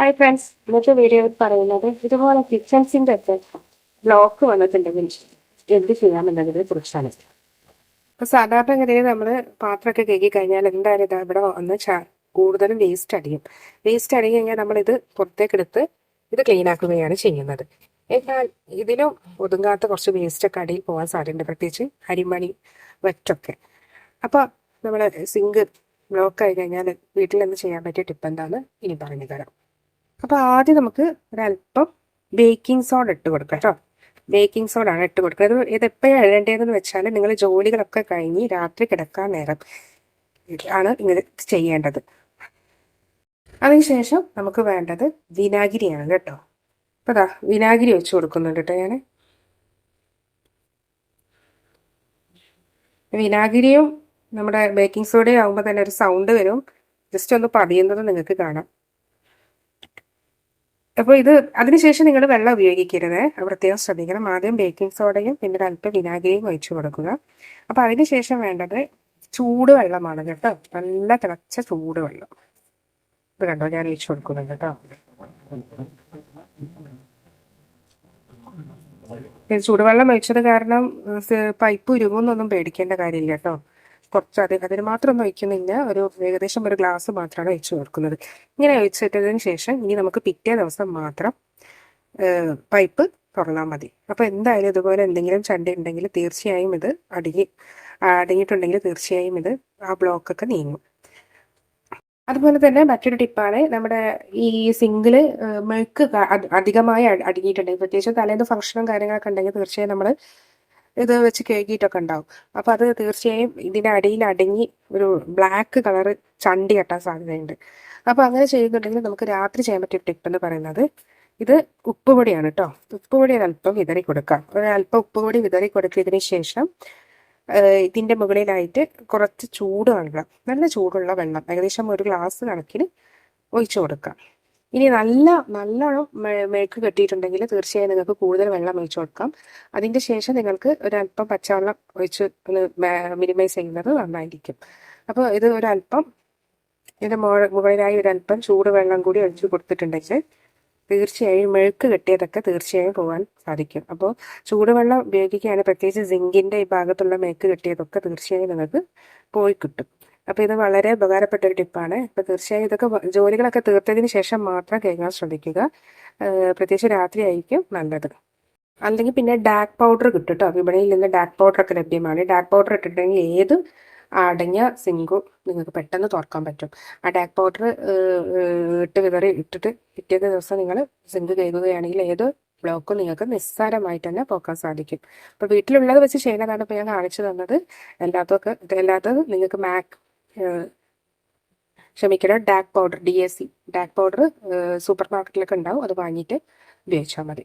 Hi friends ഇന്നത്തെ വീഡിയോയിൽ പറയുന്നത് ഇതുപോലെ കിച്ചൺസിന്റെ ഒക്കെ ബ്ലോക്ക് വന്നിട്ടുണ്ടെങ്കിൽ എന്ത് ചെയ്യാമെന്നതിനെ കുറിച്ചാണ്. സാധാരണ സാധാരണഗതിയിൽ നമ്മൾ പാത്രമൊക്കെ കഴുകി കഴിഞ്ഞാൽ എന്തായാലും ഇത് ഇവിടെ ഒന്ന് ചാ- കൂടുതലും വേസ്റ്റ് അടിയും. വേസ്റ്റ് അടി കഴിഞ്ഞാൽ നമ്മൾ ഇത് പുറത്തേക്ക് എടുത്ത് ഇത് ക്ലീൻ ആക്കുകയാണ് ചെയ്യുന്നത്. എന്നാൽ ഇതിലും ഒതുങ്ങാത്ത കുറച്ച് വേസ്റ്റ് ഒക്കെ അടിയിൽ പോകാൻ സാധ്യതയുണ്ട് പ്രത്യേകിച്ച് അരിമണി വെറ്റൊക്കെ. അപ്പോൾ നമ്മൾ സിങ്ക് ബ്ലോക്ക് ആയി കഴിഞ്ഞാൽ വീട്ടിൽ എന്ത് ചെയ്യാൻ പറ്റിയ ടിപ്പ് എന്താണെന്ന് ഇനി പറഞ്ഞു തരാം അപ്പോൾ ആദ്യം നമുക്ക് ഒരല്പം ബേക്കിംഗ് സോഡ ഇട്ട് കൊടുക്കാം കേട്ടോ. ബേക്കിംഗ് സോഡ ആണ് ഇട്ട് കൊടുക്കുന്നത്. ഇത് എപ്പോഴാണ് ഇടേണ്ടതെന്ന് വെച്ചാൽ നിങ്ങൾ ജോലികളൊക്കെ കഴിഞ്ഞ് രാത്രി കിടക്കാൻ നേരം ആണ് നിങ്ങൾ ചെയ്യേണ്ടത്. അതിനുശേഷം നമുക്ക് വേണ്ടത് വിനാഗിരിയാണ് കേട്ടോ. അപ്പോൾ ദാ വിനാഗിരി വെച്ച് കൊടുക്കുന്നുണ്ട് കേട്ടോ ഞാൻ വിനാഗിരിയും നമ്മുടെ ബേക്കിംഗ് സോഡയും ആകുമ്പോൾ തന്നെ ഒരു സൗണ്ട് വരും. ജസ്റ്റ് ഒന്ന് പതിയുന്നത് നിങ്ങൾക്ക് കാണാം. അപ്പോൾ ഇത് അതിനുശേഷം നിങ്ങൾ വെള്ളം ഉപയോഗിക്കരുത്. പ്രത്യേകം ശ്രദ്ധിക്കണം. ആദ്യം ബേക്കിംഗ് സോഡയും പിന്നെ അല്പം വിനാഗിരിയും ഒഴിച്ചു കൊടുക്കുക. അപ്പോൾ അതിനുശേഷം വേണ്ടത് ചൂടുവെള്ളമാണ് കേട്ടോ. നല്ല തിളച്ച ചൂടുവെള്ളം. ഇത് കണ്ടോ? ഞാൻ ഒഴിച്ചു കൊടുക്കുന്നുണ്ട് കേട്ടോ. ചൂടുവെള്ളം ഒഴിച്ചത് കാരണം പൈപ്പ് ഉരുകുന്നൊന്നും പേടിക്കേണ്ട കാര്യമില്ല കേട്ടോ. കുറച്ച് അധികം അതിന് മാത്രം ഒന്നും ഒഴിക്കുന്നില്ല. ഒരു ഏകദേശം ഒരു ഗ്ലാസ് മാത്രമാണ് ഒഴിച്ചു കൊടുക്കുന്നത്. ഇങ്ങനെ ഒഴിച്ചിട്ടതിന് ശേഷം ഇനി നമുക്ക് പിറ്റേ ദിവസം മാത്രം പൈപ്പ് തുറന്നാൽ മതി. അപ്പോൾ എന്തായാലും ഇതുപോലെ എന്തെങ്കിലും ചണ്ട ഉണ്ടെങ്കിൽ തീർച്ചയായും ഇത് അടങ്ങി അടങ്ങിയിട്ടുണ്ടെങ്കിൽ തീർച്ചയായും ഇത് ആ ബ്ലോക്കൊക്കെ നീങ്ങും. അതുപോലെ തന്നെ മറ്റൊരു ടിപ്പാണ് നമ്മുടെ ഈ സിംഗിൾ മെഴുക്ക് അധികമായി അ- അടങ്ങിയിട്ടുണ്ടെങ്കിൽ പ്രത്യേകിച്ച് തലേന്ന് ഫംഗ്ഷനും കാര്യങ്ങളൊക്കെ ഉണ്ടെങ്കിൽ തീർച്ചയായും നമ്മൾ ഇത് വെച്ച് കഴുകിയിട്ടൊക്കെ ഉണ്ടാവും. അപ്പോൾ അത് തീർച്ചയായും ഇതിന്റെ അടിയിൽ അടങ്ങി ഒരു ബ്ലാക്ക് കളർ ചണ്ടി കെട്ടാൻ സാധ്യതയുണ്ട്. അപ്പോൾ അങ്ങനെ ചെയ്യുന്നുണ്ടെങ്കിൽ നമുക്ക് രാത്രി ചെയ്യാൻ പറ്റിയ ടിപ്പ് എന്ന് പറയുന്നത് ഇത് ഉപ്പുപൊടിയാണ് കേട്ടോ ഉപ്പുപൊടി അല്പം വിതറി കൊടുക്കാം. ഒരല്പം ഉപ്പുപൊടി വിതറി കൊടുത്തതിന് ശേഷം ഇതിന്റെ മുകളിലായിട്ട് കുറച്ച് ചൂട് വെള്ളം. നല്ല ചൂടുള്ള വെള്ളം. ഏകദേശം ഒരു ഗ്ലാസ് കണക്കിന് ഒഴിച്ചു കൊടുക്കാം. ഇനി നല്ല നല്ലോണം മേക്ക് കെട്ടിയിട്ടുണ്ടെങ്കിൽ തീർച്ചയായും നിങ്ങൾക്ക് കൂടുതൽ വെള്ളം ഒഴിച്ചു കൊടുക്കാം. അതിന്റെ ശേഷം നിങ്ങൾക്ക് ഒരല്പം പച്ചവെള്ളം ഒഴിച്ച് ഒന്ന് മിനിമൈസ് ചെയ്യുന്നത് നന്നായിരിക്കും. അപ്പോൾ ഇത് ഒരല്പം ഇതിന്റെ മുകളിലായി ഒരല്പം ചൂട് വെള്ളം കൂടി ഒഴിച്ചു കൊടുത്തിട്ടുണ്ടെങ്കിൽ തീർച്ചയായും മെഴുക്ക് കെട്ടിയതൊക്കെ തീർച്ചയായും പോകാൻ സാധിക്കും. അപ്പോൾ ചൂടുവെള്ളം ഉപയോഗിക്കുകയാണ് പ്രത്യേകിച്ച് സിങ്കിന്റെ ഈ ഭാഗത്തുള്ള മേക്ക് കെട്ടിയതൊക്കെ തീർച്ചയായും നിങ്ങൾക്ക് പോയി കിട്ടും. അപ്പോൾ ഇത് വളരെ ഉപകാരപ്പെട്ട ഒരു ടിപ്പാണ് അപ്പോൾ തീർച്ചയായും ഇതൊക്കെ ജോലികളൊക്കെ തീർത്തതിന് ശേഷം മാത്രം കേൾക്കാൻ ശ്രദ്ധിക്കുക. പ്രത്യേകിച്ച് രാത്രി ആയിരിക്കും നല്ലത്. അല്ലെങ്കിൽ പിന്നെ ഡാക്ക് പൗഡർ കിട്ടും കേട്ടോ. വിപണിയിൽ നിന്ന് ഡാക്ക് പൗഡർ ഒക്കെ ലഭ്യമാണ്. ഡാക്ക് പൗഡർ ഇട്ടിട്ടുണ്ടെങ്കിൽ ഏത് അടഞ്ഞ സിങ്കും നിങ്ങൾക്ക് പെട്ടെന്ന് തുറക്കാൻ പറ്റും. ആ ഡാക്ക് പൗഡർ ഇട്ട് വിതറി ഇട്ടിട്ട് പിറ്റേ ദിവസം നിങ്ങൾ സിങ്ക് കഴുകുകയാണെങ്കിൽ ഏത് ബ്ലോക്കും നിങ്ങൾക്ക് നിസ്സാരമായിട്ട് തന്നെ പോക്കാൻ സാധിക്കും. അപ്പോൾ വീട്ടിലുള്ളത് വെച്ച് ചെയ്യുന്നതാണ് ഇപ്പോൾ ഞാൻ കാണിച്ചു തന്നത്. എല്ലാത്തൊക്കെ അല്ലാത്തത് നിങ്ങൾക്ക് മാക് ക്ഷമിക്കണം ഡാക്ക് പൗഡർ ഡി എസ് സി. ഡാക്ക് പൗഡർ സൂപ്പർ മാർക്കറ്റിലൊക്കെ ഉണ്ടാവും അത് വാങ്ങിയിട്ട് ഉപയോഗിച്ചാൽ മതി.